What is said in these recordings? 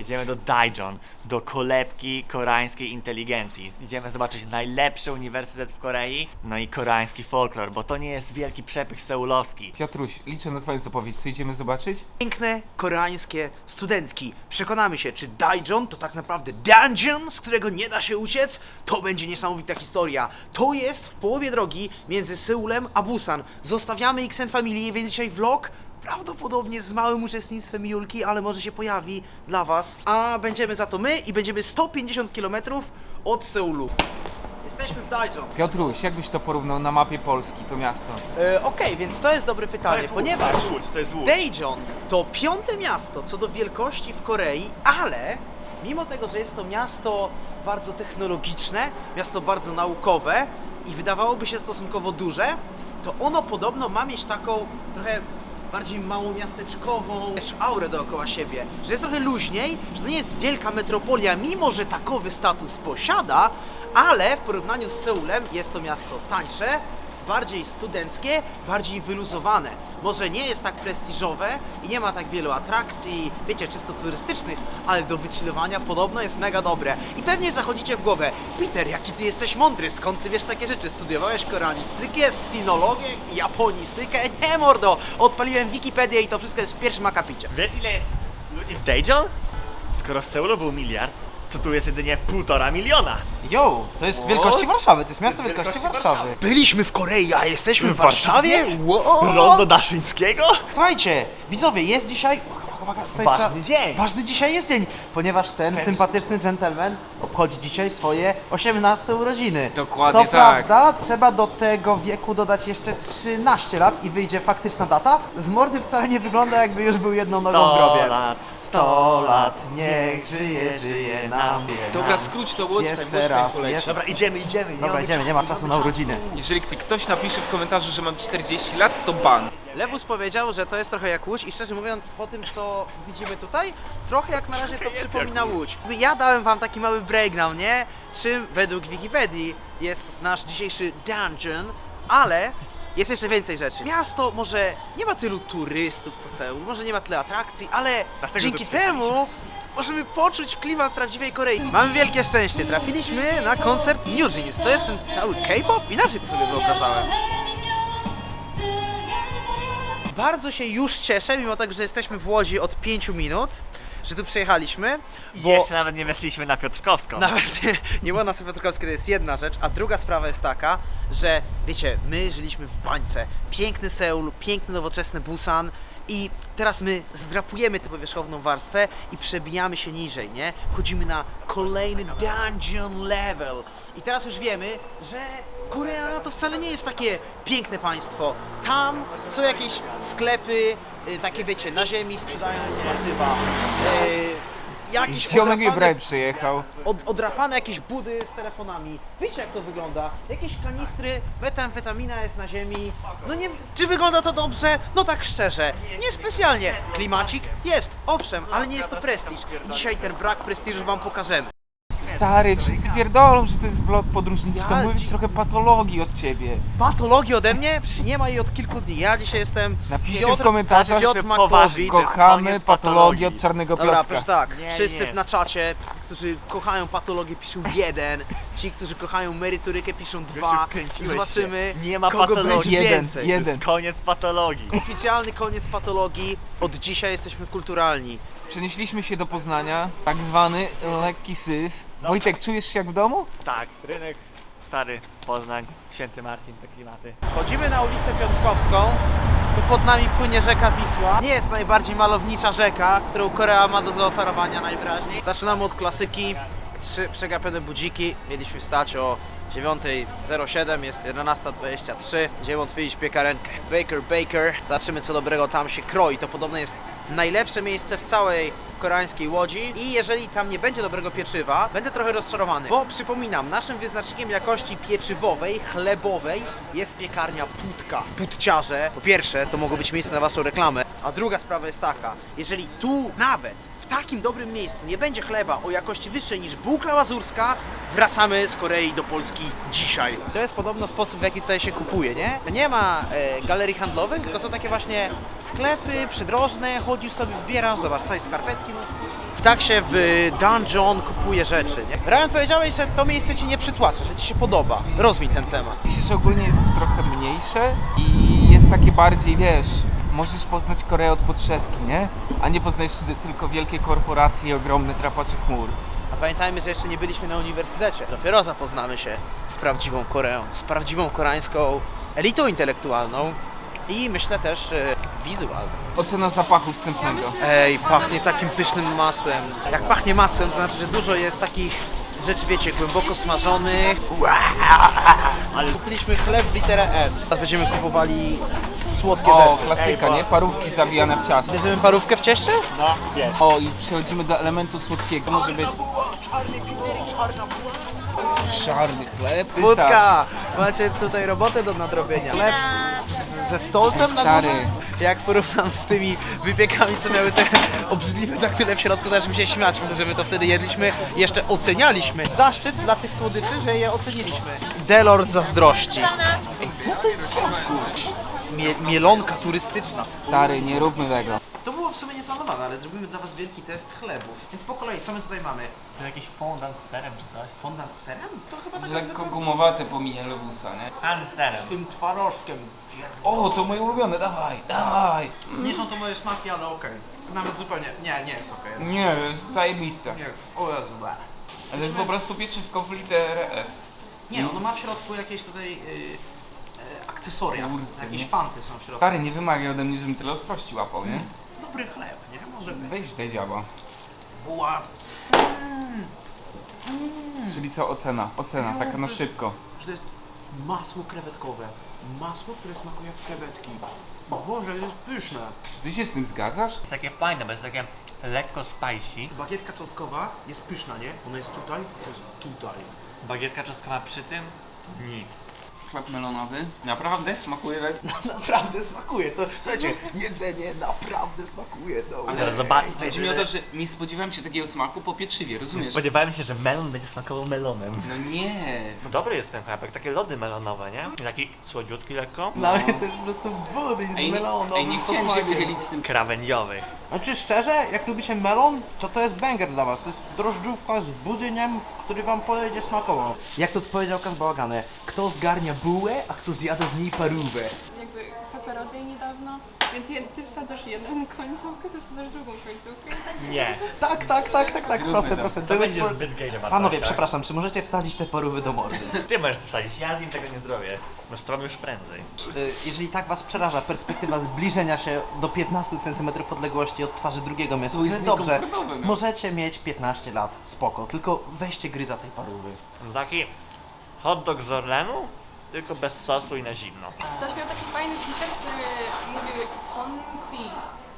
Jedziemy do Daejeon, do kolebki koreańskiej inteligencji. Idziemy zobaczyć najlepszy uniwersytet w Korei, no i koreański folklor, bo to nie jest wielki przepych seulowski. Piotruś, liczę na twoją zapowiedź. Co idziemy zobaczyć? Piękne koreańskie studentki. Przekonamy się, czy Daejeon to tak naprawdę dungeon, z którego nie da się uciec? To będzie niesamowita historia. To jest w połowie drogi między Seulem a Busan. Zostawiamy XN Family, więc dzisiaj vlog prawdopodobnie z małym uczestnictwem Julki, ale może się pojawi dla was. A będziemy za to my i będziemy 150 km od Seulu. Jesteśmy w Daejeon. Piotruś, jakbyś to porównał na mapie Polski, to miasto? E, Okej, więc to jest dobre pytanie, ponieważ... To jest Łódź, to jest Łódź. Daejeon to piąte miasto co do wielkości w Korei, ale mimo tego, że jest to miasto bardzo technologiczne, miasto bardzo naukowe i wydawałoby się stosunkowo duże, to ono podobno ma mieć taką trochę bardziej małomiasteczkową też aurę dookoła siebie, że jest trochę luźniej, że to nie jest wielka metropolia, mimo że takowy status posiada, ale w porównaniu z Seulem jest to miasto tańsze, bardziej studenckie, bardziej wyluzowane. Może nie jest tak prestiżowe i nie ma tak wielu atrakcji, wiecie, czysto turystycznych, ale do wychillowania podobno jest mega dobre. I pewnie zachodzicie w głowę, Peter, jaki ty jesteś mądry, skąd ty wiesz takie rzeczy? Studiowałeś koreanistykę, sinologię, japonistykę? Nie, mordo! Odpaliłem Wikipedię i to wszystko jest w pierwszym akapicie. Wiesz ile jest ludzi w Daejeon? Skoro w Seulu był miliard, to tu jest jedynie półtora miliona. Jo, to jest wielkości Warszawy, to jest miasto To jest wielkości wielkości Warszawy. Byliśmy w Korei, a jesteśmy w W Warszawie? Wow! Rondo Daszyńskiego? Słuchajcie, widzowie, jest dzisiaj. uwaga, uwaga, tutaj Ważny dzień. Ważny dzisiaj jest dzień, ponieważ ten sympatyczny gentleman obchodzi dzisiaj swoje 18 urodziny. Dokładnie Co tak. prawda, trzeba do tego wieku dodać jeszcze 13 lat i wyjdzie faktyczna data. Z mordy wcale nie wygląda, jakby już był jedną nogą w grobie. lat, 100 lat, niech żyje, żyje nam. Dobra, skróć to łódź, tak Jeszcze raz, tak poleci. jeszcze- Dobra, idziemy, idziemy. Dobra, mamy idziemy, nie ma czasu na urodziny. Jeżeli ty- ktoś napisze w komentarzu, że mam 40 lat, to ban. Lewus powiedział, że to jest trochę jak Łódź i szczerze mówiąc, po tym co widzimy tutaj, trochę jak na razie to przypomina Łódź. Ja dałem wam taki mały breakdown, nie? Czym według Wikipedii jest nasz dzisiejszy dungeon, ale jest jeszcze więcej rzeczy. Miasto może nie ma tylu turystów co Seul, może nie ma tyle atrakcji, ale Dlatego dzięki tu temu możemy poczuć klimat prawdziwej Korei. Mamy wielkie szczęście, trafiliśmy na koncert New Jeans. To jest ten cały K-pop? Inaczej to sobie wyobrażałem. Bardzo się już cieszę, mimo tego, że jesteśmy w Łodzi od 5 minut, że tu przyjechaliśmy, Bo... Jeszcze nawet nie weszliśmy na Piotrkowską. nawet nie, nie było nas Piotrkowskie, to jest jedna rzecz, a druga sprawa jest taka, że wiecie, my żyliśmy w bańce. Piękny Seul, piękny, nowoczesny Busan i teraz my zdrapujemy tę powierzchowną warstwę i przebijamy się niżej, nie? Wchodzimy na kolejny dungeon level. I teraz już wiemy, że Korea to wcale nie jest takie piękne państwo. Tam są jakieś sklepy, y, takie wiecie, na ziemi sprzedają warzywa. Y, jakieś Ziomek odrapane- Ibrahim przyjechał. od, odrapane jakieś budy z telefonami. Wiecie jak to wygląda? Jakieś kanistry, metamfetamina jest na ziemi. No nie, czy wygląda to dobrze? No tak szczerze, niespecjalnie. Klimacik jest, owszem, ale nie jest to prestiż. I dzisiaj ten brak prestiżu wam pokażemy. Stary, wszyscy pierdolą, że to jest vlog podróżniczy, to Ja mówić dzi- trochę patologii od ciebie. Patologii ode mnie? Przecież nie ma jej od kilku dni. Ja dzisiaj jestem Napiszcie Piotr- w komentarzach, Piotr. Makowicz. kochamy koniec patologii. od czarnego Dobra, Piotrka. proszę tak, Nie, wszyscy nie na jest. czacie, którzy kochają patologię piszą jeden, ci, którzy kochają merytorykę piszą dwa. wkręciłeś Zobaczymy, się. Nie ma kogo patologii. będzie Jeden, więcej. jeden. To jest koniec patologii. Oficjalny koniec patologii. Od dzisiaj jesteśmy kulturalni. Przenieśliśmy się do Poznania, tak zwany lekki syf. No. Wojtek, czujesz się jak w domu? Tak, rynek stary, Poznań, Święty Marcin, te klimaty. Chodzimy na ulicę Piątkowską. Tu pod nami płynie rzeka Wisła. Nie jest najbardziej malownicza rzeka, którą Korea ma do zaoferowania najwyraźniej. Zaczynamy od klasyki. Trzy przegapione budziki. Mieliśmy stać o 9.07, jest 11.23. Będziemy otworzyć piekarenkę. Baker, Baker. Zobaczymy co dobrego tam się kroi. To podobno jest najlepsze miejsce w całej koreańskiej łodzi i jeżeli tam nie będzie dobrego pieczywa, będę trochę rozczarowany. Bo przypominam, naszym wyznacznikiem jakości pieczywowej, chlebowej jest piekarnia Putka. Putciarze, po pierwsze, to mogło być miejsce na waszą reklamę, a druga sprawa jest taka, jeżeli tu nawet takim dobrym miejscu nie będzie chleba o jakości wyższej niż bułka mazurska, wracamy z Korei do Polski dzisiaj. To jest podobno sposób, w jaki tutaj się kupuje, nie? Nie ma e, galerii handlowych, tylko są takie właśnie sklepy przydrożne, chodzisz sobie, wybierasz, zobacz, tutaj skarpetki masz, Tak się w dungeon kupuje rzeczy, nie? Ryan powiedziałeś, że to miejsce ci nie przytłacza, że ci się podoba. Rozwij ten temat. Myślę, że ogólnie jest trochę mniejsze i jest takie bardziej, wiesz, możesz poznać Koreę od podszewki, nie? A nie poznajesz ty- tylko wielkie korporacje i ogromne drapacze chmur. A pamiętajmy, że jeszcze nie byliśmy na uniwersytecie. Dopiero zapoznamy się z prawdziwą Koreą, z prawdziwą koreańską elitą intelektualną i myślę też e, wizualną. Ocena zapachu wstępnego. Ej, pachnie takim pysznym masłem. Jak pachnie masłem, to znaczy, że dużo jest takich rzeczy, wiecie, głęboko smażonych. Kupiliśmy chleb w literę S. Teraz będziemy kupowali słodkie O, rzeczy. klasyka, nie? Parówki zawijane w ciasto. Bierzemy parówkę w cieście? No, wiesz. O, i przechodzimy do elementu słodkiego. Może być czarny piner i czarna buła. czarny chleb. Wódka! Macie tutaj robotę do nadrobienia. Chleb z, ze stolcem na Stary. górze? Jak porównam z tymi wypiekami, co miały te obrzydliwe daktyle w środku, to aż mi się śmiać chce, że my to wtedy jedliśmy i jeszcze ocenialiśmy. Zaszczyt dla tych słodyczy, że je oceniliśmy. Delord zazdrości. Ej, co to jest w środku? Mie mielonka turystyczna. Stary, nie róbmy tego. To było w sumie nieplanowane, ale zrobimy dla was wielki test chlebów. Więc po kolei, co my tutaj mamy? To jakiś fondant z serem czy coś? Fondant z serem? To chyba taka Lekko zwykła- gumowate pominie lewusa, nie? Pan z Z serem. tym twarożkiem. O, to moje ulubione, dawaj, dawaj. Nie są to moje smaki, ale okej. Nawet zupełnie. Nie, nie jest okej. Nie, jest zajebiste. Nie, o Jezu, ble. Ale to jest po prostu pieczywko w literę S. Nie, ono ma w środku jakieś tutaj yy, akcesoria. Kurde, jakieś nie. fanty są w środku. Stary, nie wymagaj ode mnie, żebym tyle ostrości łapał, nie? Dobry chleb, nie? Może być. Weź daj działa. Buła. Czyli co, ocena? Ocena, taka na szybko. Że to jest masło krewetkowe. Masło, które smakuje jak krewetki. Boże, to jest pyszne. Czy ty się z tym zgadzasz? jest takie fajne, bo jest takie lekko spicy. Bagietka czosnkowa jest pyszna, nie? Ona jest tutaj, to jest tutaj. Bagietka czosnkowa przy tym? To nic. Chleb melonowy. Naprawdę smakuje jak... Naprawdę smakuje. To, słuchajcie, jedzenie naprawdę smakuje. No. Ale zobaczcie. Chodzi mi o to, że nie spodziewałem się takiego smaku po pieczywie, rozumiesz? Spodziewałem się, że melon będzie smakował melonem. No nie. No dobry jest ten chlebek, takie lody melonowe, nie? Taki słodziutki lekko. Dla mnie to jest po prostu budyń z nie, meloną. ej, nie chciałem się wychylić z tym Krawędziowych. Znaczy szczerze, jak lubicie melon, to to jest banger dla was. To jest drożdżówka z budyniem, który wam pojedzie smakowo. Jak to powiedział Kas Bałagany, kto zgarnia bułę, a kto zjada z niej parówę. jakby peperody niedawno, więc ty wsadzasz jeden końcówkę, ty wsadzasz drugą końcówkę. Nie. Tak, tak, tak, tak, tak, proszę, proszę. To będzie twor- zbyt gej Panowie, przepraszam, czy możecie wsadzić te parówy do mordy? Ty możesz to wsadzić, ja z nim tego nie zrobię. No tobą już prędzej. Y, Jeżeli tak was przeraża perspektywa zbliżenia się do 15 cm odległości od twarzy drugiego To mężczyzny, jest dobrze, niekomfortowe, no. możecie mieć 15 lat, spoko, tylko weźcie gryza tej parówy. Taki hot dog z Orlenu, tylko bez sosu i na zimno. Ktoś miał taki fajny t-shirt, który mówił Ton Kui.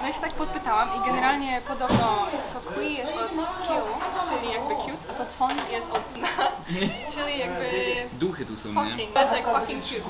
No ja się tak podpytałam i generalnie podobno to Kui jest od kill, czyli jakby cute, a to Ton jest od na, czyli jakby Duchy tu są, fucking. That's like fucking cute.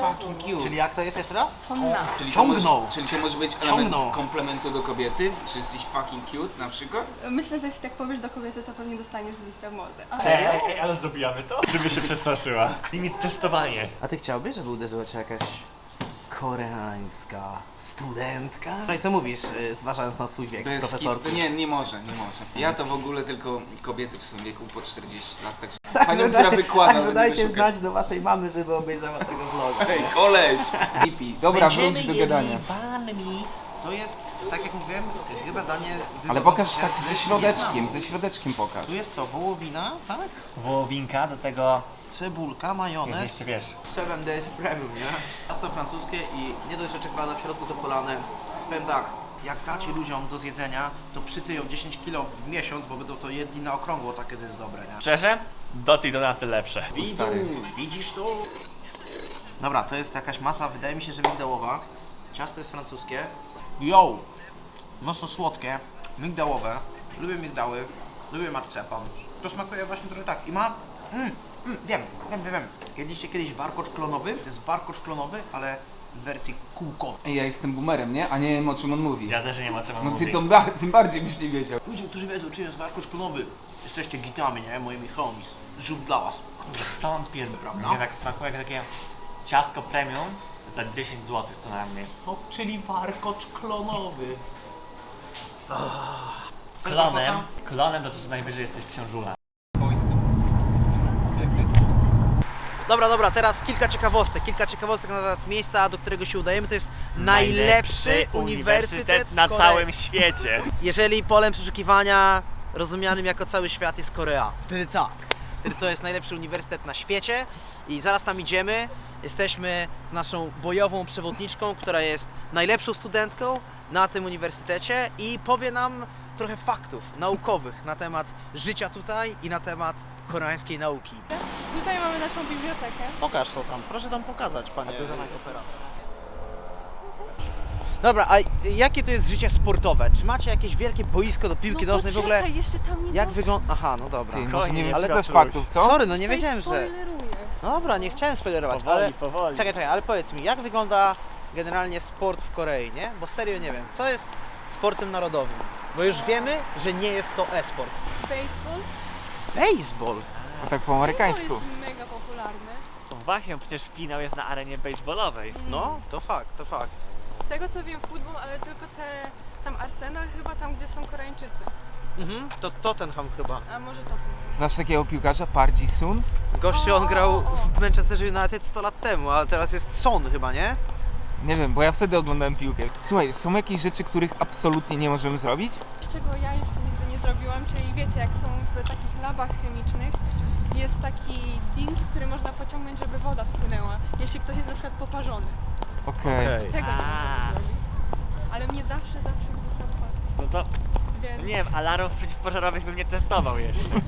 Fucking cute. Czyli jak to jest jeszcze raz? Tonna. Czyli to, Ciągnął. może, czyli to może być element Ciągnął. komplementu do kobiety? Czy jesteś fucking cute na przykład? Myślę, że jeśli tak powiesz do kobiety, to pewnie dostaniesz z liścia w mordę. Ale- Serio? Ej, ej, ale zrobiłaby to? Żeby się przestraszyła. Limit testowanie. A ty chciałbyś, żeby uderzyła cię jakaś koreańska studentka? No i co mówisz, y, zważając na swój wiek, Bez profesorku? Nie, nie może, nie może. Ja to w ogóle tylko kobiety w swoim wieku po 40 lat, także Także panią, która daj- wykłada, także będziemy dajcie szukać. znać do waszej mamy, żeby obejrzała tego vloga. Ej, koleś! Pipi. Dobra, wróć do gadania. banmi. To jest, tak jak mówiłem, chyba danie Ale pokaż się tak ze ze środeczkiem, Wietnamu. ze środeczkiem pokaż. Tu jest co, wołowina, tak? Wołowinka, do tego Cebulka, jest majonez. jeszcze wiesz. Seven Days Premium, nie? Ciasto francuskie i nie dość, że czekolada w środku to polane. Powiem tak, jak dacie ludziom do zjedzenia, to przytyją 10 kg w miesiąc, bo będą to jedli na okrągło, takie to jest dobre, nie? Szczerze? Do tej donaty lepsze. Stary. widzisz to? Dobra, to jest jakaś masa, wydaje mi się, że migdałowa. Ciasto jest francuskie. Yo! Mocno słodkie, migdałowe. Lubię migdały, lubię marcepan. To smakuje właśnie trochę tak i ma... Mm, mm, wiem, wiem, wiem, wiem. Jedliście kiedyś warkocz klonowy? To jest warkocz klonowy, ale w wersji kółko. Ej, ja jestem boomerem, nie? A nie wiem o czym on mówi. Ja też nie wiem o czym on No ty mówi. to ba- tym bardziej byś nie wiedział. Ludzie, którzy wiedzą, czym jest warkocz klonowy, jesteście gitami, nie? Moimi homies. Żółw dla was. Co on pierdol? Prawda? Nie tak smakuje jak takie ciastko premium za 10 zł co najmniej. No, czyli warkocz klonowy. Klonem, klonem to co najwyżej jesteś książula. Dobra, dobra, teraz kilka ciekawostek. Kilka ciekawostek na temat miejsca, do którego się udajemy. To jest najlepszy uniwersytet na w Korei. całym świecie. Jeżeli polem przeszukiwania rozumianym jako cały świat jest Korea, wtedy tak. Wtedy to jest najlepszy uniwersytet na świecie i zaraz tam idziemy. Jesteśmy z naszą bojową przewodniczką, która jest najlepszą studentką na tym uniwersytecie i powie nam trochę faktów naukowych na temat życia tutaj i na temat koreańskiej nauki. Tutaj mamy naszą bibliotekę. Pokaż to tam, proszę tam pokazać, panie operator. Dobra, a jakie to jest życie sportowe? Czy macie jakieś wielkie boisko do piłki no nożnej w ogóle? poczekaj, jeszcze tam nie Jak wygląda... Aha, no dobra. Ty, może nie wiem, ale też faktów, co? Sorry, no nie wiedziałem, że... spoileruje. Dobra, nie chciałem spoilerować, Powoli, ale... powoli. Czekaj, czekaj, ale powiedz mi, jak wygląda generalnie sport w Korei, nie? Bo serio nie wiem, co jest sportem narodowym? Bo już wiemy, że nie jest to e-sport. Baseball. Baseball? To tak po Baseball amerykańsku. jest mega popularny. No Właśnie, przecież finał jest na arenie baseballowej. No, to fakt, to fakt. Z tego co wiem futbol, ale tylko te tam Arsenal chyba tam gdzie są Koreańczycy. Mhm, to Tottenham chyba. A może to Znasz takiego piłkarza, Park Ji-sun? Gościu, on grał w Manchesterze United 100 lat temu, ale teraz jest Son chyba, nie? Nie wiem, bo ja wtedy oglądałem piłkę. Słuchaj, są jakieś rzeczy, których absolutnie nie możemy zrobić? czego ja jeszcze nigdy nie zrobiłam, czyli wiecie, jak są w takich labach chemicznych, jest taki dings, który można pociągnąć, żeby woda spłynęła, jeśli ktoś jest na przykład poparzony. Okej. Tego nie możemy zrobić. Ale mnie zawsze, zawsze gdzieś tam padł. No to, Więc... nie wiem, alarmów przeciwpożarowych bym nie testował jeszcze.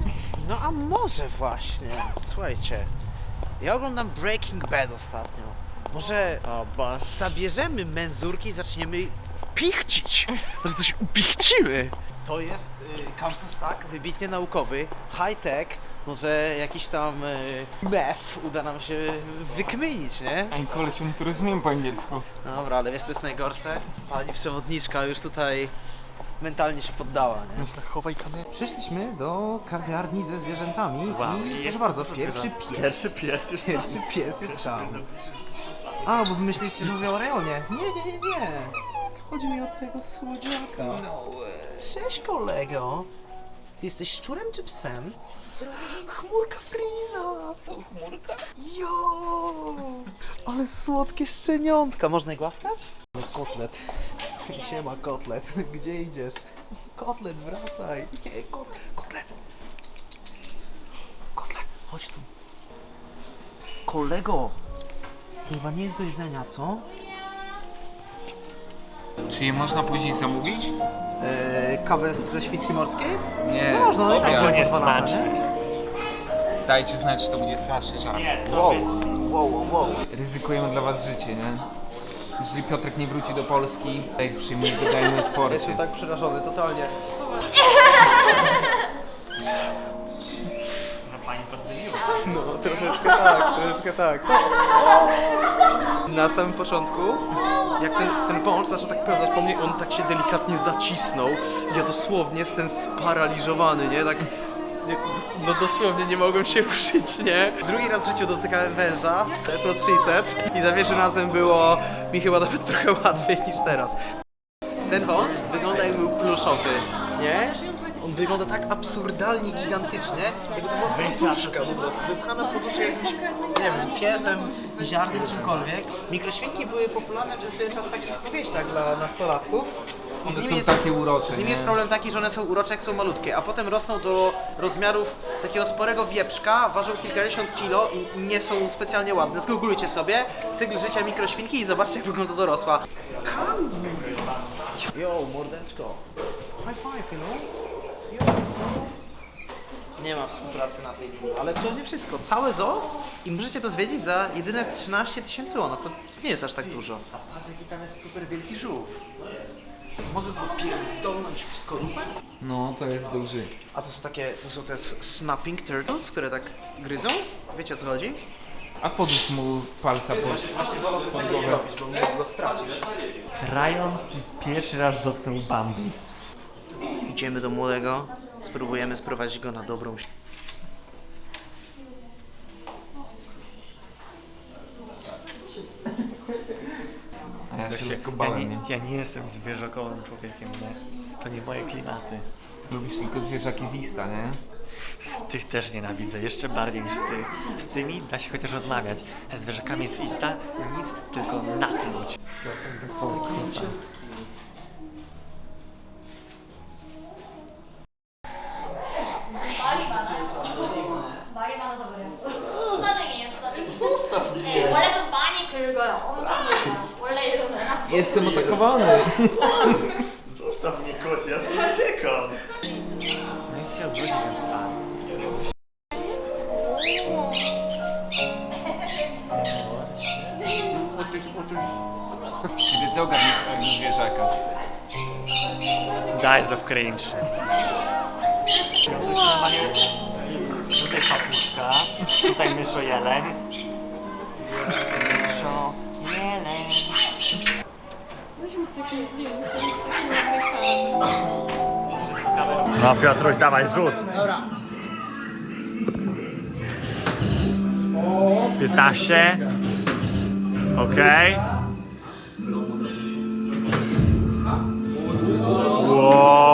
No a może właśnie, słuchajcie, ja oglądam Breaking Bad ostatnio. Może O Boże. zabierzemy menzurki i zaczniemy pichcić. Może coś upichcimy. To jest y, kampus tak, wybitnie naukowy, high tech. Może jakiś tam y, meth uda nam się wykminić, nie? Ej, koleś, oni tu rozumiem po angielsku. Dobra, ale wiesz co jest najgorsze? Pani przewodniczka już tutaj mentalnie się poddała, nie? Myślę, chowaj kamerę. Przyszliśmy do kawiarni ze zwierzętami Wow, i jest proszę bardzo, to pierwszy pies. Pierwszy pies jest Pierwszy pies jest tam. A, bo wy myśleliście, że mówię o Reonie. Nie, nie, nie, nie. Chodzi mi o tego słodziaka. Cześć kolego. Ty jesteś szczurem czy psem? Chmurka Friza! To chmurka? Jo! Ale słodkie szczeniątka. Można je głaskać? No kotlet. Siema kotlet. Gdzie idziesz? Kotlet, wracaj. Nie, kot, kotlet. Kotlet, chodź tu. Kolego! To chyba nie jest do jedzenia, co? Czy je można później zamówić? Eee, kawę ze świnki morskiej? Nie. No można, no i tak, że nie dwa lata, smaczne. nie? Dajcie znać, czy to będzie smaczny żart. Wow, wow, wow, wow. Ryzykujemy dla was życie, nie? Jeżeli Piotrek nie wróci do Polski, tak przyjmuje, dodajmy sporcie. Jestem tak przerażony, totalnie. No. No, troszeczkę tak, troszeczkę tak. O! Na samym początku, jak ten, ten wąż zaczął tak pełzać po mnie, on tak się delikatnie zacisnął. Ja dosłownie jestem sparaliżowany, nie? Tak, no dosłownie nie mogłem się ruszyć, nie? Drugi raz w życiu dotykałem węża, to było 300 i za pierwszym razem było mi chyba nawet trochę łatwiej niż teraz. Ten wąż wygląda jakby był pluszowy, nie? On wygląda tak absurdalnie gigantycznie, jakby to była poduszka po prostu, wypchana poduszka jakimś, nie wiem, piesem, ziarnem, czymkolwiek. Mikroświnki były popularne przez pewien czas w takich powieściach dla nastolatków. I z One nimi są jest, takie urocze, z nimi nie? jest problem taki, że one są urocze jak są malutkie, a potem rosną do rozmiarów takiego sporego wieprzka, ważą kilkadziesiąt kilo i nie są specjalnie ładne. Zgooglujcie sobie cykl życia mikroświnki i zobaczcie jak wygląda dorosła. Kangur! Yo, mordeczko. High five, you know? Nie ma współpracy na tej linii. Ale to nie wszystko. Całe zoo i możecie to zwiedzić za jedyne 13 tysięcy łonów. To nie jest aż tak dużo. A patrz jaki tam jest super wielki żółw. Jest. Mogę go pierdolnąć w skorupę? No, to jest duży. A to są takie, to są te snapping turtles, które tak gryzą? Wiecie o co chodzi? A podłóż mu palca pod, pod głowę. robić, bo go stracić. Rajon pierwszy raz dotknął Bambi. Idziemy do młodego, spróbujemy sprowadzić go na dobrą ś- A ja się lekko ja, bałem, nie, nie? ja nie jestem zwierzakowym człowiekiem, nie? To nie moje klimaty. Lubisz tylko zwierzaki z Ista, nie? Tych też nienawidzę, jeszcze bardziej niż tych. Z tymi da się chociaż rozmawiać. Z zwierzakami z Ista nic, tylko napluć. 말이 좀 많이 긁어요. 엄청 긁어요. 원래 이러면 Jestem atakowany! Zostaw mnie kocie, ja sobie uciekam. Nie chcę się odwrócić, tak. Kiedy ty ogarniesz swojego zwierzaka? Dies of cringe. Tutaj papuszka, tutaj myszo jeleń. No Piotruś, dawaj, rzut. Dobra. 15. Okej. Wow.